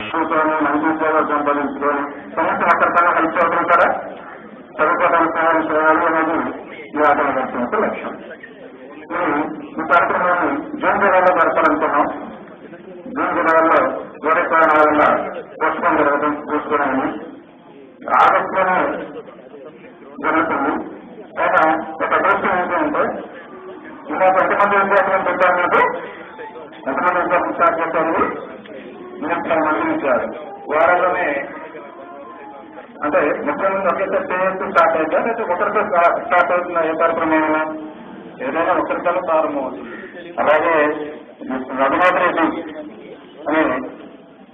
చదువుకొని మంచి ఉద్యోగాలు సంపాదించుకొని సమస్య ఎక్కడికైనా హెల్ప్ చదువుకుంటారా చదువుకోవడానికి సహాయం చేయాలి అనేది ఈ ఆటలు దర్శనం యొక్క లక్ష్యం. ఈ కార్యక్రమాన్ని జూన్ జూలైలో జరపాలనుకున్నాం జూన్ జూలైలో వేరే కారణాల వల్ల పుస్తకం జరగడం చూసుకోవడానికి ఆగస్టులోనే జరుగుతుంది. కానీ ఒక అదృష్టం ఏంటంటే అంటే ఇంకా ఎంతమంది విద్యార్థులను పెట్టారు మీకు ఎంతమంది విద్యార్థులు స్టార్ట్ చేశారు? ముప్పై మంది ఇచ్చారు వారంలోనే అంటే ముప్పై మంది ఒకేసారి చేయొచ్చు స్టార్ట్ అయితే లేకపోతే ఒకరితో స్టార్ట్ అవుతుందా ఏ కార్యక్రమం ఏదైనా ఒకరికల్లా ప్రారంభం అవుతుంది అలాగే రఘునాథ్ రెడ్డి అనే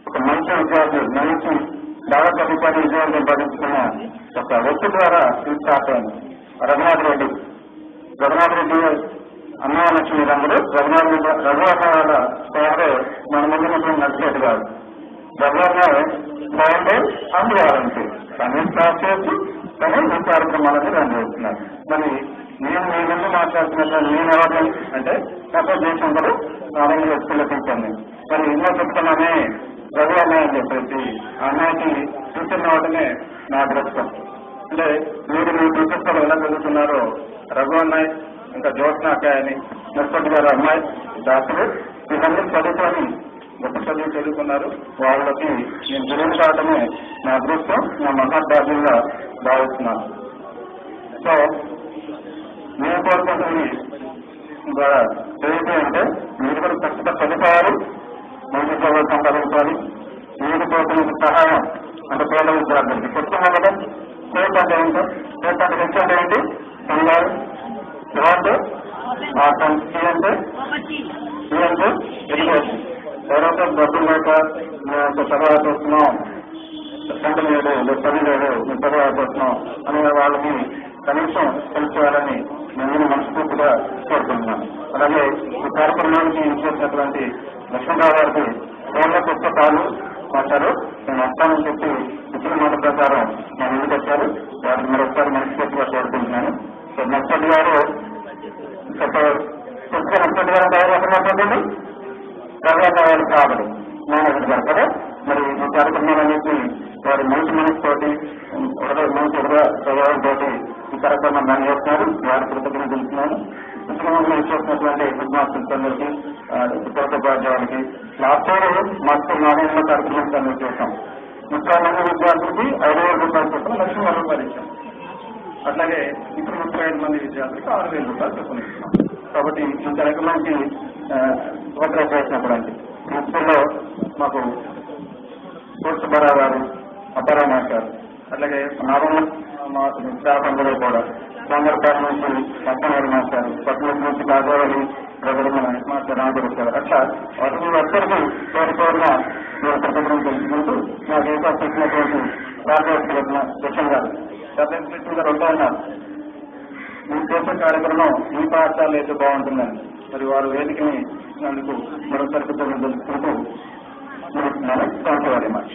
ఒక మంచి విద్యార్థి మంచి బాగా చదువుకొని విజయం సంపాదించుకున్న ఒక వ్యక్తి ద్వారా ఇది స్టార్ట్ అయింది. రఘునాథ్ రెడ్డి రఘునాథ్ రెడ్డి అన్నా లక్ష్మి రంగులు రఘునాథ రెడ్డి రఘునాథ్ మన ముందు నుంచి నడిచేది కాదు. రఘునాథ బాగుంటే అందువారంటే సమయం స్టార్ట్ చేసి కానీ ఈ కార్యక్రమాలని రన్ చేస్తున్నారు మరి నేను మీ ముందు మాట్లాడుతున్నట్లు నేను ఎవరు అంటే సపోజ్ దేశంలో నాలుగు వ్యక్తులు పెంచాను మరి ఎన్నో చెప్తున్నానే రఘు అన్నయ్య అని చెప్పేసి ఆ అన్నయ్యకి చూసిన వాటినే నా అదృష్టం. అంటే మీరు మీ టీచర్స్లో ఎలా చదువుతున్నారో రఘు అన్నయ్య ఇంకా జ్యోత్న అక్కయ్య అని నర్సటి గారు అమ్మాయి డాక్టర్. ఇవన్నీ చదువుకొని గొప్ప చదువు చదువుకున్నారు. వాళ్ళకి నేను గురువు కావడమే నా అదృష్టం నా మహాభాగ్యంగా భావిస్తున్నాను. సో నేను కోరుకుంటుంది ద్వారా చదివితే అంటే మీరు కూడా ఖచ్చితంగా చదువుకోవాలి మంచి చదువు సంపాదించాలి. మీరు కోరుకునే సహాయం అంటే పేద విద్యార్థులకి చెప్తున్నా కదా. స్టేట్ అంటే ఏంటో స్టేట్ అంటే ఏంటి సంఘాలు సి అంటే సి అంటే ఎడ్యుకేషన్ ఎవరైతే డబ్బులు లేక మేము చదవాలి చూస్తున్నాం సంఘ లేదు లేదు చదువు లేదు మేము చదవాలి చూస్తున్నాం అనే వాళ్ళకి కనీసం హెల్ప్ చేయాలని నేను మనస్ఫూర్తిగా కోరుకుంటున్నాను. అలాగే ఈ కార్యక్రమానికి చేసినటువంటి లక్ష్మీరావు గారికి ఫోన్లో పుస్తకాలు మాట్లాడు నేను వస్తానని చెప్పి ఇచ్చిన మాట ప్రకారం నేను ఎందుకు వచ్చారు వారిని మరొకసారి మనస్ఫూర్తిగా కోరుకుంటున్నాను సో నచ్చటి గారు పుస్తకం నచ్చటి తర్వాత వారు కావాలి మేనేజర్ గారు కదా మరి ఈ కార్యక్రమాలన్నింటినీ వారి మంచి మనసుతోటి హృదయ మంచి హృదయ ఈ కార్యక్రమాన్ని రన్ చేస్తున్నారు వారి కృతజ్ఞత తెలుస్తున్నాను ముఖ్యమంత్రి చేసినటువంటి హెడ్ మాస్టర్స్ అందరికీ ఉపాధ్యాయులకి లాస్ట్ ఇయర్ మాస్టర్ నాణ్యంలో కార్యక్రమం కండక్ట్ చేశాం ముప్పై మంది విద్యార్థులకి ఐదు వేల రూపాయలు చొప్పున లక్ష రూపాయలు ఇచ్చాం అట్లాగే ఇప్పుడు ముప్పై ఐదు మంది విద్యార్థులకు ఆరు వేల రూపాయలు చొప్పున ఇస్తున్నాం. కాబట్టి ఇంత రకమైన ఉపద్రవ చేసినప్పుడు అండి ప్రిన్సిపల్లో మాకు స్పోర్ట్స్ బరా గారు అబ్బారావు అట్లాగే నార్మల్ మా స్టాఫ్ అందరూ కూడా సోమర్పేట నుంచి పక్కనవారి మాస్టర్ పట్నం నుంచి బాగోవాలి ప్రజలు మన మాస్టర్ అట్లా వాటి అందరికీ పేరు నేను కృతజ్ఞతలు తెలుసుకుంటూ నాకు అవకాశం ఇచ్చినటువంటి రాజకీయ శిక్షణ గారు. శిక్షణ గారు ఉంటా ఉన్నారు మీరు కార్యక్రమం ఈ పాఠశాల అయితే బాగుంటుందండి. మరి వారు వేదికని అందుకు మరోసారి కృతజ్ఞతలు తెలుసుకుంటూ ముగిస్తున్నాను థ్యాంక్ యూ వెరీ మచ్